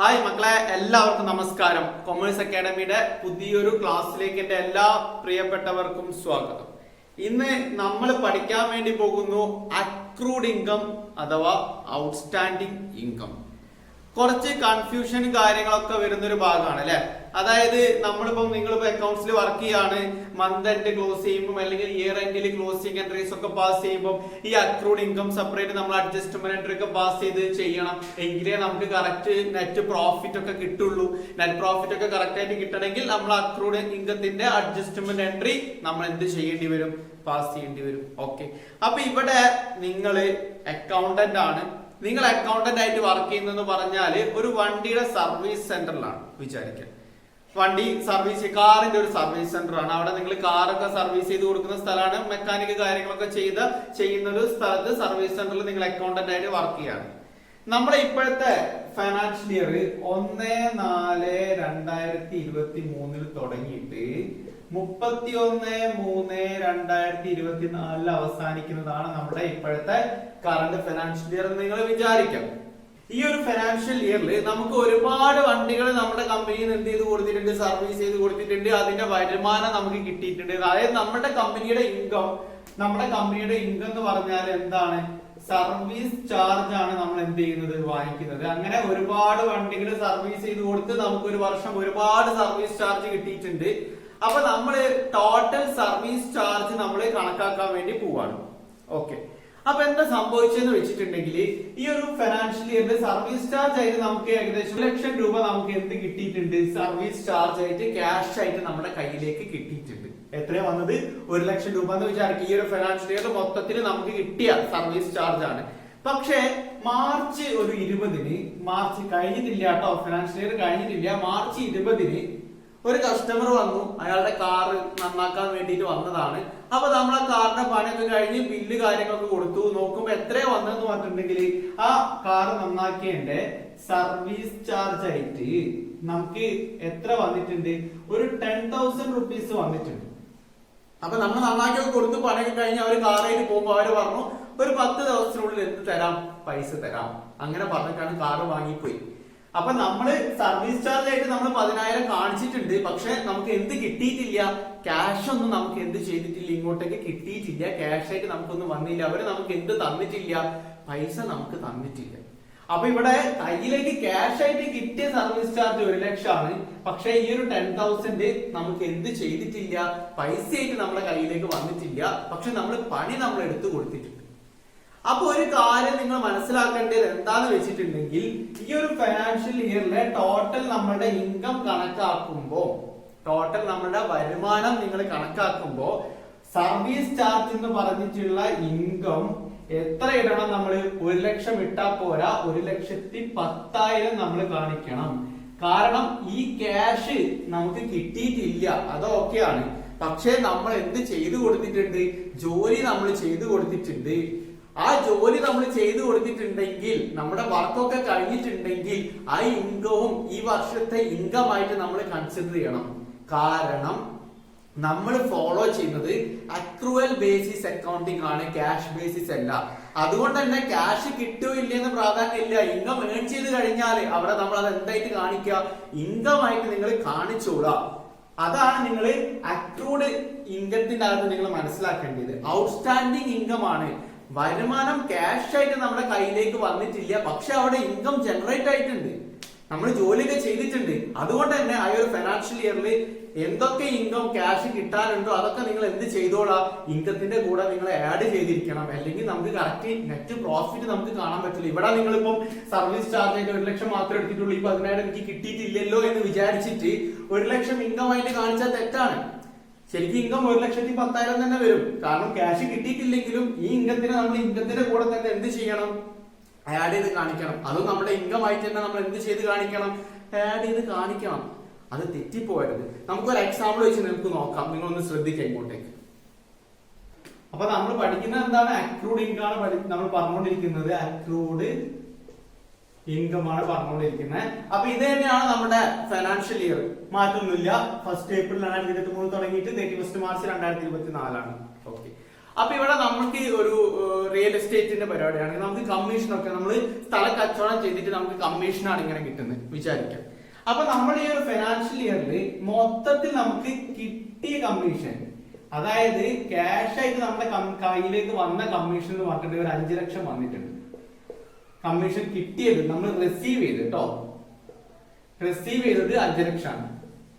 Hi മക്കളെ എല്ലാവർക്കും നമസ്കാരം. കൊമേഴ്സ് അക്കാഡമിയുടെ പുതിയൊരു ക്ലാസ്സിലേക്ക് എന്റെ എല്ലാ പ്രിയപ്പെട്ടവർക്കും സ്വാഗതം. ഇന്ന് നമ്മൾ പഠിക്കാൻ വേണ്ടി പോകുന്നു അക്രൂഡ് ഇൻകം അഥവാ ഔട്ട്സ്റ്റാൻഡിങ് ഇൻകം കുറച്ച് കൺഫ്യൂഷൻ കാര്യങ്ങളൊക്കെ വരുന്ന ഒരു ഭാഗമാണ് അല്ലെ? അതായത് നമ്മളിപ്പം നിങ്ങളിപ്പോ അക്കൗണ്ട്സിൽ വർക്ക് ചെയ്യാണ് മന്ത് എൻഡ് ക്ലോസ് ചെയ്യുമ്പോൾ അല്ലെങ്കിൽ ഇയർ എൻഡിൽ ക്ലോസിംഗ് എൻട്രീസ് ഒക്കെ പാസ് ചെയ്യുമ്പോൾ ഈ അക്രൂഡ് ഇൻകം സെപ്പറേറ്റ് നമ്മൾ അഡ്ജസ്റ്റ്മെന്റ് എൻട്രി ഒക്കെ പാസ് ചെയ്ത് ചെയ്യണം. എങ്കിലേ നമുക്ക് കറക്റ്റ് നെറ്റ് പ്രോഫിറ്റ് ഒക്കെ കിട്ടുള്ളൂ. നെറ്റ് പ്രോഫിറ്റ് ഒക്കെ കറക്റ്റ് ആയിട്ട് കിട്ടണമെങ്കിൽ നമ്മൾ അക്രൂഡ് ഇൻകത്തിന്റെ അഡ്ജസ്റ്റ്മെന്റ് എൻട്രി നമ്മൾ എന്ത് ചെയ്യേണ്ടി വരും? പാസ് ചെയ്യേണ്ടി വരും. ഓക്കെ അപ്പൊ ഇവിടെ നിങ്ങൾ അക്കൗണ്ടന്റ് ആണ്. നിങ്ങൾ അക്കൗണ്ടന്റ് ആയിട്ട് വർക്ക് ചെയ്യുന്നതെന്ന് പറഞ്ഞാൽ ഒരു വണ്ടിയുടെ സർവീസ് സെന്ററിലാണ് വിചാരിക്കുക വണ്ടി സർവീസ് കാറിന്റെ ഒരു സർവീസ് സെന്റർ ആണ്. അവിടെ നിങ്ങൾ കാറൊക്കെ സർവീസ് ചെയ്ത് കൊടുക്കുന്ന സ്ഥലമാണ്. മെക്കാനിക് കാര്യങ്ങളൊക്കെ ചെയ്ത് ചെയ്യുന്ന ഒരു സ്ഥലത്ത് സർവീസ് സെന്ററിൽ നിങ്ങൾ അക്കൗണ്ടന്റ് ആയിട്ട് വർക്ക് ചെയ്യാണ്. നമ്മുടെ ഇപ്പോഴത്തെ ഫൈനാൻഷ്യൽ ഇയർ ഒന്ന് നാല് രണ്ടായിരത്തി ഇരുപത്തി മൂന്നിൽ തുടങ്ങിയിട്ട് മുപ്പത്തി ഒന്ന് മൂന്ന് രണ്ടായിരത്തി ഇരുപത്തി നാലിൽ അവസാനിക്കുന്നതാണ് നമ്മുടെ ഇപ്പോഴത്തെ കറണ്ട് ഫിനാൻഷ്യൽ ഇയർ എന്ന് നിങ്ങൾ വിചാരിക്കാം. ഈ ഒരു ഫിനാൻഷ്യൽ ഇയറിൽ നമുക്ക് ഒരുപാട് വണ്ടികൾ നമ്മുടെ കമ്പനിയിൽ എന്ത് ചെയ്ത് കൊടുത്തിട്ടുണ്ട് സർവീസ് ചെയ്ത് കൊടുത്തിട്ടുണ്ട് അതിന്റെ വരുമാനം നമുക്ക് കിട്ടിയിട്ടുണ്ട്. അതായത് നമ്മുടെ കമ്പനിയുടെ ഇൻകം നമ്മുടെ കമ്പനിയുടെ ഇൻകം എന്ന് പറഞ്ഞാൽ എന്താണ്? സർവീസ് ചാർജ് ആണ് നമ്മൾ എന്ത് ചെയ്യുന്നത്? വാങ്ങിക്കുന്നത്. അങ്ങനെ ഒരുപാട് വണ്ടികൾ സർവീസ് ചെയ്ത് കൊടുത്ത് നമുക്ക് ഒരു വർഷം ഒരുപാട് സർവീസ് ചാർജ് കിട്ടിയിട്ടുണ്ട്. അപ്പൊ നമ്മൾ ടോട്ടൽ സർവീസ് ചാർജ് നമ്മൾ കണക്കാക്കാൻ വേണ്ടി പോവാണ്. ഓക്കെ അപ്പൊ എന്താ സംഭവിച്ചെന്ന് വെച്ചിട്ടുണ്ടെങ്കിൽ ഈ ഒരു ഫിനാൻഷ്യൽ ഇയറിന്റെ സർവീസ് ചാർജ് ആയിട്ട് നമുക്ക് ഏകദേശം ഒരു ലക്ഷം രൂപ നമുക്ക് എന്ത് കിട്ടിയിട്ടുണ്ട്? സർവീസ് ചാർജ് ആയിട്ട് ക്യാഷ് ആയിട്ട് നമ്മുടെ കയ്യിലേക്ക് കിട്ടിയിട്ടുണ്ട്. എത്രയാ വന്നത്? ഒരു ലക്ഷം രൂപ എന്ന് വിചാരിക്കും ഈ ഒരു ഫിനാൻഷ്യൽ ഇയർ മൊത്തത്തിൽ നമുക്ക് കിട്ടിയ സർവീസ് ചാർജ് ആണ്. പക്ഷേ മാർച്ച് ഒരു ഇരുപതിന് മാർച്ച് കഴിഞ്ഞിട്ടില്ല കേട്ടോ ഫിനാൻഷ്യൽ ഇയർ കഴിഞ്ഞിട്ടില്ല. മാർച്ച് ഇരുപതിന് ഒരു കസ്റ്റമർ വന്നു അയാളുടെ കാറ് നന്നാക്കാൻ വേണ്ടിയിട്ട് വന്നതാണ്. അപ്പൊ നമ്മൾ ആ കാറിന്റെ പണിയൊക്കെ കഴിഞ്ഞ് ബില്ല് കാര്യങ്ങളൊക്കെ കൊടുത്തു. നോക്കുമ്പോ എത്രയോ വന്നെന്ന് പറഞ്ഞിട്ടുണ്ടെങ്കിൽ ആ കാറ് നന്നാക്കിയതിന്റെ സർവീസ് ചാർജ് ആയിട്ട് നമുക്ക് എത്ര വന്നിട്ടുണ്ട്? ഒരു ടെൻ തൗസൻഡ് റുപ്പീസ് വന്നിട്ടുണ്ട്. അപ്പൊ നമ്മൾ നന്നാക്കിയൊക്കെ കൊടുത്തു പണിയൊക്കെ കഴിഞ്ഞ് അവർ കാറായിട്ട് പോകുമ്പോൾ അവർ പറഞ്ഞു ഒരു പത്ത് ദിവസത്തിനുള്ളിൽ എന്ത് തരാം പൈസ തരാം. അങ്ങനെ പറഞ്ഞിട്ടാണ് കാറ് വാങ്ങിപ്പോയി. അപ്പൊ നമ്മൾ സർവീസ് ചാർജ് ആയിട്ട് നമ്മൾ പതിനായിരം കാണിച്ചിട്ടുണ്ട്. പക്ഷെ നമുക്ക് എന്ത് കിട്ടിയിട്ടില്ല? ക്യാഷ് ഒന്നും നമുക്ക് എന്ത് ചെയ്തിട്ടില്ല? ഇങ്ങോട്ടേക്ക് കിട്ടിയിട്ടില്ല. ക്യാഷ് ആയിട്ട് നമുക്കൊന്നും വന്നില്ല. അവർ നമുക്ക് എന്ത് തന്നിട്ടില്ല? പൈസ നമുക്ക് തന്നിട്ടില്ല. അപ്പൊ ഇവിടെ കയ്യിലേക്ക് ക്യാഷ് ആയിട്ട് കിട്ടിയ സർവീസ് ചാർജ് ഒരു ലക്ഷമാണ്. പക്ഷെ ഈ ഒരു ടെൻ തൗസൻഡ് നമുക്ക് എന്ത് ചെയ്തിട്ടില്ല? പൈസ ആയിട്ട് നമ്മുടെ കയ്യിലേക്ക് വന്നിട്ടില്ല. പക്ഷെ നമ്മൾ പണി നമ്മൾ എടുത്തു കൊടുത്തിട്ടുണ്ട്. അപ്പൊ ഒരു കാര്യം നിങ്ങൾ മനസ്സിലാക്കേണ്ടത് എന്താന്ന് വെച്ചിട്ടുണ്ടെങ്കിൽ ഈ ഒരു ഫൈനാൻഷ്യൽ ഇയറിലെ ടോട്ടൽ നമ്മുടെ ഇൻകം കണക്കാക്കുമ്പോൾ ടോട്ടൽ നമ്മുടെ വരുമാനം നിങ്ങൾ കണക്കാക്കുമ്പോൾ സർവീസ് ചാർജ് എന്ന് പറഞ്ഞിട്ടുള്ള ഇൻകം എത്ര ഇടണം നമ്മൾ ഒരു ലക്ഷം ഇട്ടാ പോരാ ഒരു ലക്ഷത്തി പത്തായിരം നമ്മൾ കാണിക്കണം. കാരണം ഈ ക്യാഷ് നമുക്ക് കിട്ടിയിട്ടില്ല അതൊക്കെയാണ് പക്ഷേ നമ്മൾ എന്ത് ചെയ്തു കൊടുത്തിട്ടുണ്ട്? ജോലി നമ്മൾ ചെയ്തു കൊടുത്തിട്ടുണ്ട്. ആ ജോലി നമ്മൾ ചെയ്തു കൊടുത്തിട്ടുണ്ടെങ്കിൽ നമ്മുടെ വർക്കൊക്കെ കഴിഞ്ഞിട്ടുണ്ടെങ്കിൽ ആ ഇൻകവും ഈ വർഷത്തെ ഇൻകം ആയിട്ട് നമ്മൾ കൺസിഡർ ചെയ്യണം. കാരണം നമ്മൾ ഫോളോ ചെയ്യുന്നത് അക്രുവൽ ബേസിസ് അക്കൗണ്ടിങ് ആണ് ക്യാഷ് ബേസിസ് അല്ല. അതുകൊണ്ട് തന്നെ ക്യാഷ് കിട്ടുമോ ഇല്ലെന്ന് പ്രാധാന്യം ഇല്ല ഇൻകം ഏൺ ചെയ്ത് കഴിഞ്ഞാൽ അവിടെ നമ്മൾ അത് എന്തായിട്ട് കാണിക്കുക? ഇൻകം ആയിട്ട് നിങ്ങൾ കാണിച്ചുകൂടാ അതാണ് നിങ്ങൾ അക്രൂഡ് ഇൻകത്തിന്റെ അകത്ത് നിങ്ങൾ മനസ്സിലാക്കേണ്ടത്. ഔട്ട്സ്റ്റാൻഡിങ് ഇൻകം ആണ്. വരുമാനം ക്യാഷ് ആയിട്ട് നമ്മുടെ കയ്യിലേക്ക് വന്നിട്ടില്ല. പക്ഷെ അവിടെ ഇൻകം ജനറേറ്റ് ആയിട്ടുണ്ട്. നമ്മൾ ജോലിയൊക്കെ ചെയ്തിട്ടുണ്ട്. അതുകൊണ്ട് തന്നെ ആ ഒരു ഫിനാൻഷ്യൽ ഇയറിൽ എന്തൊക്കെ ഇൻകം ക്യാഷ് കിട്ടാനുണ്ടോ അതൊക്കെ നിങ്ങൾ എന്ത് ചെയ്തോളാം? ഇൻകത്തിന്റെ കൂടെ നിങ്ങൾ ആഡ് ചെയ്തിരിക്കണം. അല്ലെങ്കിൽ നമുക്ക് കറക്റ്റ് നെറ്റ് പ്രോഫിറ്റ് നമുക്ക് കാണാൻ പറ്റില്ല. ഇവിടെ നിങ്ങളിപ്പം സർവീസ് ചാർജ് ആയിട്ട് ഒരു ലക്ഷം മാത്രമേ എടുത്തിട്ടുള്ളൂ. ഈ പതിനായിരം എനിക്ക് കിട്ടിയിട്ടില്ലല്ലോ എന്ന് വിചാരിച്ചിട്ട് ഒരു ലക്ഷം ഇൻകം ആയിട്ട് കാണിച്ചാൽ തെറ്റാണ്. ശരിക്കും ഇൻകം ഒരു ലക്ഷത്തി പത്തായിരം തന്നെ വരും. കാരണം ക്യാഷ് കിട്ടിയിട്ടില്ലെങ്കിലും ഈ ഇൻകത്തിന് നമ്മൾ ഇൻകത്തിന്റെ കൂടെ തന്നെ എന്ത് ചെയ്യണം? ആഡ് ചെയ്ത് കാണിക്കണം. അതും നമ്മുടെ ഇൻകം ആയിട്ട് തന്നെ നമ്മൾ എന്ത് ചെയ്ത് കാണിക്കണം? ആഡ് ചെയ്ത് കാണിക്കണം. അത് തെറ്റിപ്പോയത്. നമുക്കൊരു എക്സാമ്പിൾ വെച്ച് നിങ്ങൾക്ക് നോക്കാം. നിങ്ങളൊന്ന് ശ്രദ്ധിക്കാം ഇങ്ങോട്ടേക്ക്. അപ്പൊ നമ്മൾ പഠിക്കുന്നത് എന്താണ്? അക്രൂഡ് ഇൻകം ആണ് നമ്മൾ പറഞ്ഞുകൊണ്ടിരിക്കുന്നത്. അക്രൂഡ് ഇൻകം ആണ് പറഞ്ഞുകൊണ്ടിരിക്കുന്നത്. അപ്പൊ ഇത് തന്നെയാണ് നമ്മുടെ ഫൈനാൻഷ്യൽ ഇയർ മാറ്റൊന്നുമില്ല. ഫസ്റ്റ് ഏപ്രിൽ രണ്ടായിരത്തി ഇരുപത്തി മൂന്ന് തുടങ്ങിയിട്ട് തേർട്ടി ഫസ്റ്റ് മാർച്ച് രണ്ടായിരത്തി ഇരുപത്തി നാലാണ് ഓക്കെ അപ്പൊ ഇവിടെ നമുക്ക് ഒരു റിയൽ എസ്റ്റേറ്റിന്റെ പരിപാടിയാണ്. നമുക്ക് കമ്മീഷൻ ഒക്കെ നമ്മൾ സ്ഥല കച്ചവടം ചെയ്തിട്ട് നമുക്ക് കമ്മീഷനാണ് ഇങ്ങനെ കിട്ടുന്നത്. വിചാരിക്കാം. അപ്പൊ നമ്മുടെ ഈ ഒരു ഫിനാൻഷ്യൽ ഇയറിൽ മൊത്തത്തിൽ നമുക്ക് കിട്ടിയ കമ്മീഷൻ അതായത് ക്യാഷ് ആയിട്ട് നമ്മുടെ കയ്യിലേക്ക് വന്ന കമ്മീഷൻ എന്ന് പറഞ്ഞിട്ട് ഒരു അഞ്ചു ലക്ഷം വന്നിട്ടുണ്ട്. കമ്മീഷൻ കിട്ടിയത് നമ്മൾ റിസീവ് ചെയ്ത് കേട്ടോ റിസീവ് ചെയ്തത് അഞ്ച് ലക്ഷമാണ്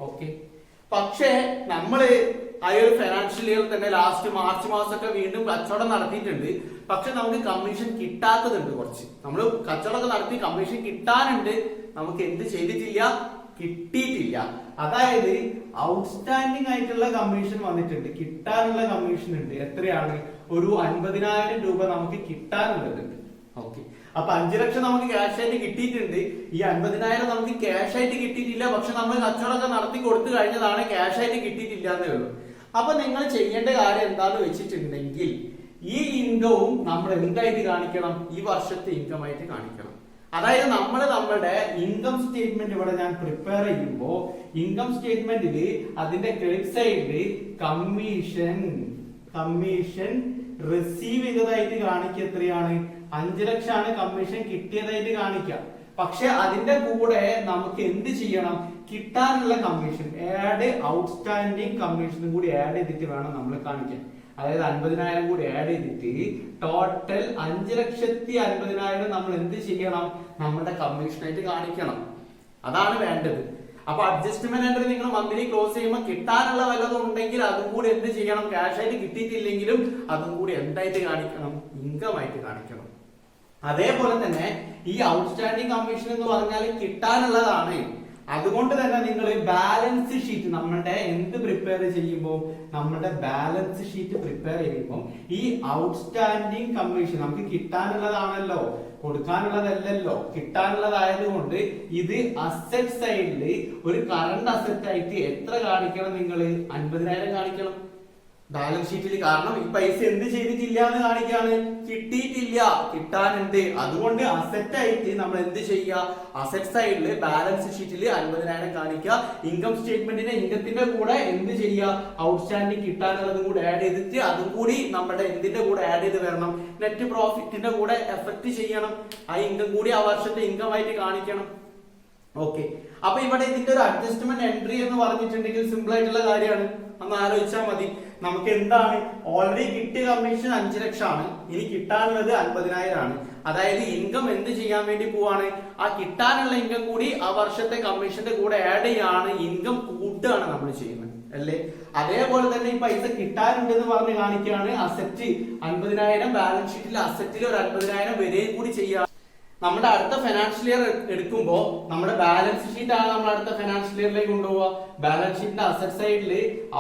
ഓക്കെ പക്ഷേ നമ്മൾ ആ ഒരു ഫിനാൻഷ്യൽ ഇയർ തന്നെ ലാസ്റ്റ് മാർച്ച് മാസമൊക്കെ വീണ്ടും കച്ചവടം നടത്തിയിട്ടുണ്ട്. പക്ഷെ നമുക്ക് കമ്മീഷൻ കിട്ടാത്തതുണ്ട് കുറച്ച്. നമ്മൾ കച്ചവടമൊക്കെ നടത്തി കമ്മീഷൻ കിട്ടാനുണ്ട്. നമുക്ക് എന്ത് ചെയ്തിട്ടില്ല? കിട്ടിയിട്ടില്ല. അതായത് ഔട്ട്സ്റ്റാൻഡിംഗ് ആയിട്ടുള്ള കമ്മീഷൻ വന്നിട്ടുണ്ട്. കിട്ടാനുള്ള കമ്മീഷൻ ഉണ്ട്. എത്രയാണ്? ഒരു അൻപതിനായിരം രൂപ നമുക്ക് കിട്ടാനുള്ളതുണ്ട് ഓക്കെ അപ്പൊ അഞ്ചു ലക്ഷം നമുക്ക് ക്യാഷ് ആയിട്ട് കിട്ടിയിട്ടുണ്ട്. ഈ അൻപതിനായിരം നമുക്ക് ക്യാഷ് ആയിട്ട് കിട്ടിയിട്ടില്ല. പക്ഷെ നമ്മൾ കച്ചവടമൊക്കെ നടത്തി കൊടുത്തു കഴിഞ്ഞതാണ് ക്യാഷ് ആയിട്ട് കിട്ടിയിട്ടില്ല എന്നേ ഉള്ളൂ. അപ്പൊ നിങ്ങൾ ചെയ്യേണ്ട കാര്യം എന്താന്ന് വെച്ചിട്ടുണ്ടെങ്കിൽ ഈ ഇൻകവും നമ്മൾ എന്തായിട്ട് കാണിക്കണം? ഈ വർഷത്തെ ഇൻകം ആയിട്ട് കാണിക്കണം. അതായത് നമ്മൾ നമ്മുടെ ഇൻകം സ്റ്റേറ്റ്മെന്റ് ഇവിടെ ഞാൻ പ്രിപ്പയർ ചെയ്യുമ്പോൾ ഇൻകം സ്റ്റേറ്റ്മെന്റിൽ അതിന്റെ ക്രെഡിറ്റ് സൈഡിൽ കമ്മീഷൻ കമ്മീഷൻ റിസീവ് ചെയ്തതായിട്ട് കാണിക്കുക എത്രയാണ്? അഞ്ചു ലക്ഷമാണ് കമ്മീഷൻ കിട്ടിയതായിട്ട് കാണിക്കാം. പക്ഷെ അതിന്റെ കൂടെ നമുക്ക് എന്ത് ചെയ്യണം? കിട്ടാനുള്ള കമ്മീഷൻ ആഡ് ഔട്ട്സ്റ്റാൻഡിങ് കമ്മീഷനും കൂടി ആഡ് ചെയ്തിട്ട് വേണം നമ്മൾ കാണിക്കാൻ. അതായത് അൻപതിനായിരം കൂടി ആഡ് ചെയ്തിട്ട് ടോട്ടൽ അഞ്ചു ലക്ഷത്തി അൻപതിനായിരം നമ്മൾ എന്ത് ചെയ്യണം? നമ്മുടെ കമ്മീഷനായിട്ട് കാണിക്കണം. അതാണ് വേണ്ടത്. അപ്പൊ അഡ്ജസ്റ്റ്മെന്റ് ആയിട്ട് നിങ്ങൾ മന്ത്ലി ക്ലോസ് ചെയ്യുമ്പോൾ കിട്ടാനുള്ള വല്ലതും ഉണ്ടെങ്കിൽ അതും കൂടി എന്ത് ചെയ്യണം? ക്യാഷ് ആയിട്ട് കിട്ടിയിട്ടില്ലെങ്കിലും അതും കൂടി എന്തായിട്ട് കാണിക്കണം? ഇൻകം ആയിട്ട് കാണിക്കണം. അതേപോലെ തന്നെ ഈ ഔട്ട്സ്റ്റാൻഡിംഗ് കമ്മീഷൻ എന്ന് പറഞ്ഞാൽ കിട്ടാനുള്ളതാണ്. അതുകൊണ്ട് തന്നെ നിങ്ങൾ ബാലൻസ് ഷീറ്റ് നമ്മുടെ എന്ത് പ്രിപ്പയർ ചെയ്യുമ്പോൾ നമ്മുടെ ബാലൻസ് ഷീറ്റ് പ്രിപ്പയർ ചെയ്യുമ്പോൾ ഈ ഔട്ട്സ്റ്റാൻഡിംഗ് കമ്മീഷൻ നമുക്ക് കിട്ടാനുള്ളതാണല്ലോ കൊടുക്കാനുള്ളതല്ലല്ലോ. കിട്ടാനുള്ളതായതുകൊണ്ട് ഇത് അസറ്റ് സൈഡിൽ ഒരു കറണ്ട് അസറ്റ് ആയിട്ട് എത്ര കാണിക്കണം നിങ്ങൾ അൻപതിനായിരം കാണിക്കണം. ബാലൻസ് ഷീറ്റിൽ കാരണം ഈ പൈസ എന്ത് ചെയ്തിട്ടില്ല എന്ന് കാണിക്കാണ്. കിട്ടിയിട്ടില്ല. കിട്ടാനുണ്ട്. അതുകൊണ്ട് അസറ്റ് ആയിട്ട് നമ്മൾ എന്ത് ചെയ്യുക? അസറ്റ് സൈഡിൽ ബാലൻസ് ഷീറ്റിൽ അൻപതിനായിരം കാണിക്കുക. ഇൻകം സ്റ്റേറ്റ്മെന്റിന്റെ ഇൻകത്തിന്റെ കൂടെ എന്ത് ചെയ്യുക? ഔട്ട്സ്റ്റാൻഡിങ് കിട്ടാനുള്ളതും കൂടെ ആഡ് ചെയ്തിട്ട് അതും കൂടി നമ്മുടെ എന്തിന്റെ കൂടെ ആഡ് ചെയ്ത് വരണം? നെറ്റ് പ്രോഫിറ്റിന്റെ കൂടെ എഫക്ട് ചെയ്യണം. ആ ഇൻകം കൂടി ആ വർഷത്തെ ഇൻകം ആയിട്ട് കാണിക്കണം. ഓക്കെ അപ്പൊ ഇവിടെ ഇതിന്റെ ഒരു അഡ്ജസ്റ്റ്മെന്റ് എൻട്രി എന്ന് പറഞ്ഞിട്ടുണ്ടെങ്കിൽ സിമ്പിൾ ആയിട്ടുള്ള കാര്യമാണ്. ഒന്ന് ആലോചിച്ചാൽ മതി. നമുക്ക് എന്താണ്? ഓൾറെഡി കിട്ടിയ കമ്മീഷൻ അഞ്ചു ലക്ഷമാണ്. ഇനി കിട്ടാനുള്ളത് അൻപതിനായിരം ആണ് അതായത് ഇൻകം എന്ത് ചെയ്യാൻ വേണ്ടി പോവാണ്? ആ കിട്ടാനുള്ള ഇൻകം കൂടി ആ വർഷത്തെ കമ്മീഷന്റെ കൂടെ ആഡ് ചെയ്യാണ്. ഇൻകം കൂട്ടുകയാണ് നമ്മൾ ചെയ്യുന്നത്. അല്ലേ? അതേപോലെ തന്നെ ഈ പൈസ കിട്ടാനുണ്ട് എന്ന് പറഞ്ഞ് കാണിക്കുകയാണ്. അസറ്റ് അൻപതിനായിരം ബാലൻസ് ഷീറ്റിൽ അസറ്റിൽ ഒരു അൻപതിനായിരം വരെയും കൂടി ചെയ്യുക നമ്മുടെ അടുത്ത ഫിനാൻഷ്യൽ ഇയർ എടുക്കുമ്പോൾ നമ്മുടെ ബാലൻസ് ഷീറ്റ് ആണ് നമ്മൾ അടുത്ത ഫിനാൻഷ്യൽ ഇയറിലേക്ക് കൊണ്ടുപോവുക. ബാലൻസ് ഷീറ്റിന്റെ അസറ്റ് സൈഡിൽ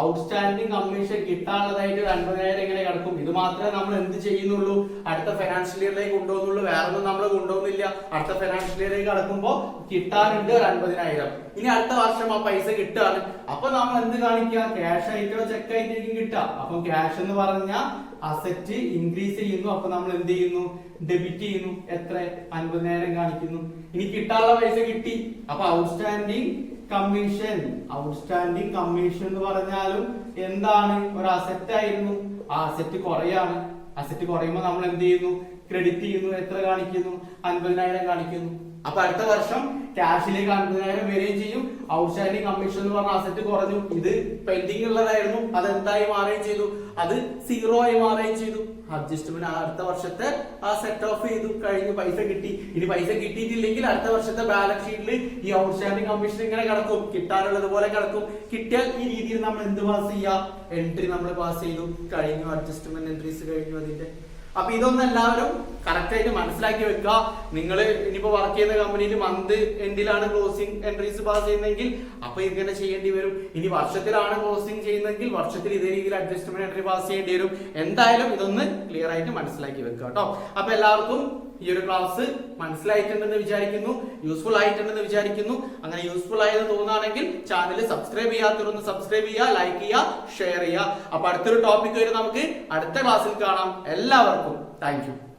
ഔട്ട്സ്റ്റാൻഡിംഗ് കമ്മീഷൻ കിട്ടാനുള്ളതായിട്ട് ഒരു അൻപതിനായിരം ഇങ്ങനെ കിടക്കും. ഇത് മാത്രമേ നമ്മൾ എന്ത് ചെയ്യുന്നുള്ളൂ? അടുത്ത ഫിനാൻഷ്യൽ ഇയറിലേക്ക് കൊണ്ടുപോകുന്നുള്ളൂ. വേറെ ഒന്നും നമ്മൾ കൊണ്ടുപോകുന്നില്ല. അടുത്ത ഫിനാൻഷ്യൽ ഇയറിലേക്ക് കിടക്കുമ്പോൾ കിട്ടാനുണ്ട് ഒരു അൻപതിനായിരം. ഇനി അടുത്ത വർഷം ആ പൈസ കിട്ടുകയാണ്. അപ്പൊ നമ്മൾ എന്ത് കാണിക്കുക? ക്യാഷ് ആയിട്ടോ ചെക്ക് ആയിട്ടായിരിക്കും കിട്ടുക. അപ്പൊ ക്യാഷ് എന്ന് പറഞ്ഞാൽ അസറ്റ് ഇൻക്രീസ് ചെയ്യുന്നു. അപ്പൊ നമ്മൾ എന്ത് ചെയ്യുന്നു? ഡെബിറ്റ് ചെയ്യുന്നു. എത്ര? അൻപതിനായിരം കാണിക്കുന്നു. ഇനി കിട്ടാനുള്ള പൈസ കിട്ടി. അപ്പൊ ഔട്ട്സ്റ്റാൻഡിങ് കമ്മീഷൻ ഔട്ട്സ്റ്റാൻഡിങ് കമ്മീഷൻ എന്ന് പറഞ്ഞാലും എന്താണ്? ഒരു അസറ്റ് ആയിരുന്നു. ആ അസറ്റ് കുറയാണ്. അസറ്റ് കുറയുമ്പോൾ നമ്മൾ എന്ത് ചെയ്യുന്നു? ക്രെഡിറ്റ് ചെയ്യുന്നു. എത്ര കാണിക്കുന്നു? അൻപതിനായിരം കാണിക്കുന്നു. അപ്പൊ അടുത്ത വർഷം ക്യാഷിലേക്ക് അൻപതിനായിരം വരികയും ചെയ്യും. ഔട്ട്സ്റ്റാൻഡിംഗ് കമ്മീഷൻ എന്ന് പറഞ്ഞ അസറ്റ് കുറഞ്ഞു. ഇത് പെൻഡിങ് ഉള്ളതായിരുന്നു. അത് എന്തായി മാറുകയും ചെയ്തു? അത് സീറോ ആയി മാറുകയും ചെയ്തു. അഡ്ജസ്റ്റ്മെന്റ് അടുത്ത വർഷത്തെ ആ സെറ്റ് ഓഫ് ചെയ്തു. കഴിഞ്ഞു പൈസ കിട്ടി. ഇനി പൈസ കിട്ടിയിട്ടില്ലെങ്കിൽ അടുത്ത വർഷത്തെ ബാലൻസ് ഷീറ്റിൽ ഈ ഔട്ട്സ്റ്റാൻഡിംഗ് കമ്മീഷൻ ഇങ്ങനെ കിടക്കും. കിട്ടാനുള്ളത് പോലെ കിടക്കും. കിട്ടിയാൽ ഈ രീതിയിൽ നമ്മൾ എന്ത് പാസ് ചെയ്യാം? എൻട്രി നമ്മൾ പാസ് ചെയ്തു. കഴിഞ്ഞു അഡ്ജസ്റ്റ്മെന്റ് എൻട്രീസ് കഴിഞ്ഞു അതിന്റെ അപ്പൊ ഇതൊന്നും എല്ലാവരും കറക്റ്റായിട്ട് മനസ്സിലാക്കി വെക്കുക. നിങ്ങൾ ഇനിയിപ്പോ വർക്ക് ചെയ്യുന്ന കമ്പനിയിൽ മന്ത് എൻഡിലാണ് ക്ലോസിംഗ് എൻട്രീസ് പാസ് ചെയ്യുന്നതെങ്കിൽ അപ്പൊ ഇങ്ങനെ ചെയ്യേണ്ടി വരും. ഇനി വർഷത്തിലാണ് ക്ലോസിംഗ് ചെയ്യുന്നതെങ്കിൽ വർഷത്തിൽ ഇതേ രീതിയിൽ അഡ്ജസ്റ്റ്മെന്റ് എൻട്രി പാസ് ചെയ്യേണ്ടി വരും. എന്തായാലും ഇതൊന്ന് ക്ലിയർ ആയിട്ട് മനസ്സിലാക്കി വെക്കുക കേട്ടോ. അപ്പൊ എല്ലാവർക്കും ഈ ഒരു ക്ലാസ് മനസ്സിലായിട്ടുണ്ടെന്ന് വിചാരിക്കുന്നു യൂസ്ഫുൾ ആയിട്ടുണ്ടെന്ന് വിചാരിക്കുന്നു. അങ്ങനെ യൂസ്ഫുൾ ആയെന്ന് തോന്നുകയാണെങ്കിൽ ചാനൽ സബ്സ്ക്രൈബ് ചെയ്യാത്തവരൊന്ന് സബ്സ്ക്രൈബ് ചെയ്യുക ലൈക്ക് ചെയ്യുക ഷെയർ ചെയ്യുക. അപ്പൊ അടുത്തൊരു ടോപ്പിക് വരെ നമുക്ക് അടുത്ത ക്ലാസ്സിൽ കാണാം. എല്ലാവർക്കും 받고, thank you.